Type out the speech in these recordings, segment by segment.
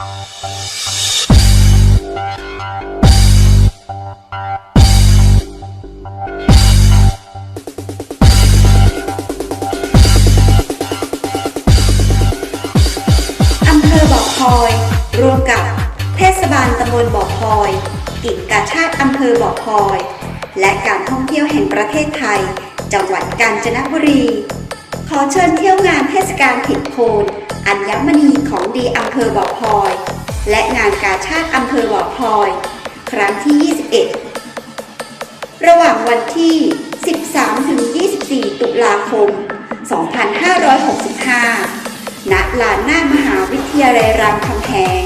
อำเภอบ่อพลอยร่วมกับเทศบาลตำบลบ่อพลอยกิจกาชาติอำเภอบ่อพลอย และการท่องเที่ยวแห่งประเทศไทย จังหวัดกาญจนบุรี ขอเชิญเที่ยวงานเทศกาลผิดโคนอัญมณี ของดีอำเภอบ่อพลอย และงานกาชาติอำเภอบ่อพลอย ครั้งที่ 21 ระหว่างวันที่ 13-24 ตุลาคม 2565 ณ ลานหน้ามหาวิทยาลัยรามคำแหง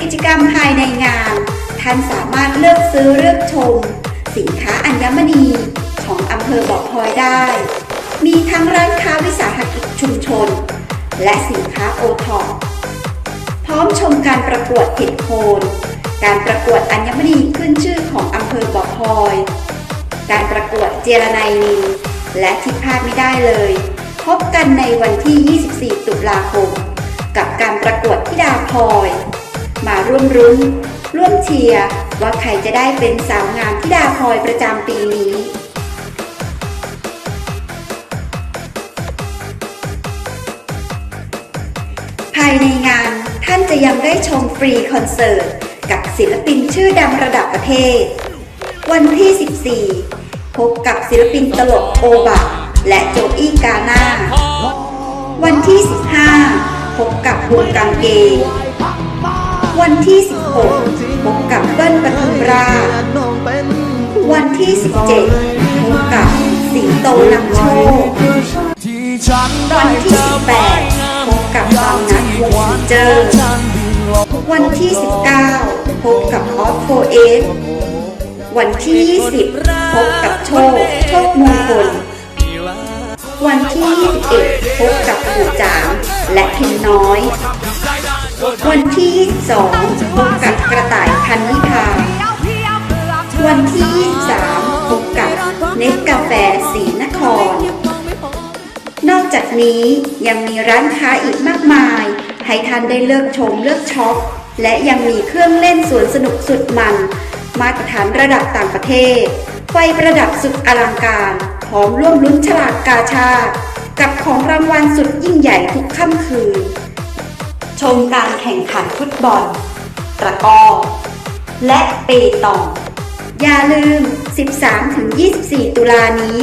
กิจกรรมภายในงาน ท่านสามารถเลือกซื้อเลือกชม สินค้าอัญมณีของอำเภอบ่อพลอยได้ มีทั้งร้านค้าวิสาหกิจชุมชน และสินค้าโอทอปพร้อมชมการประกวดเห็ดโคน การประกวดอัญมณีขึ้นชื่อของอำเภอบ่อพลอย การประกวดเจรไนนีและที่พลาดไม่ได้เลย พบกันในวันที่ 24 ตุลาคม กับการประกวดธิดาพลอย มาร่วมรุ้น ร่วมเชียร์ว่าใครจะได้เป็นสาวงามธิดาพลอยประจำปีนี้ายในงานท่านจะยังได้ชมฟรีคอนเสิร์ต กับศิลปินชื่อดังระดับประเทศ วันที่ 14 พบกับศิลปินตลกโอบะและโจอี้กาน่าวันที่ 15 พบกับวงกังเกงวันที่ 16 พบกับเบิ้ลปทุมราชวันที่ 17 พบกับสิงโตนำโชคที่ฉันได้วันที่เจอไม้18 บกับบางนัดวงซิเจอร์วันที่ 19 พบกับออฟโฟเอฟวันที่ 20 พบกับโชค โชคมงคล วันที่ 21 พบกับปู่จางและพิมน้อย วันที่ 22 พบกับกระต่ายพันนิพาวันที่ 23 พบกับเนสกาแฟสีนคร จากนี้ยังมีร้านค้าอีกมากมาย ให้ท่านได้เลือกชมเลือกช็อป และยังมีเครื่องเล่นสวนสนุกสุดมัน มาตรฐานระดับต่างประเทศ ไฟประดับสุดอลังการพร้อมร่วมลุ้นฉลากกาชาติกับของรางวัลสุดยิ่งใหญ่ทุกค่ำคืน ชมการแข่งขันฟุตบอล ตะกอและเปตอง อย่าลืม 13-24 ตุลานี้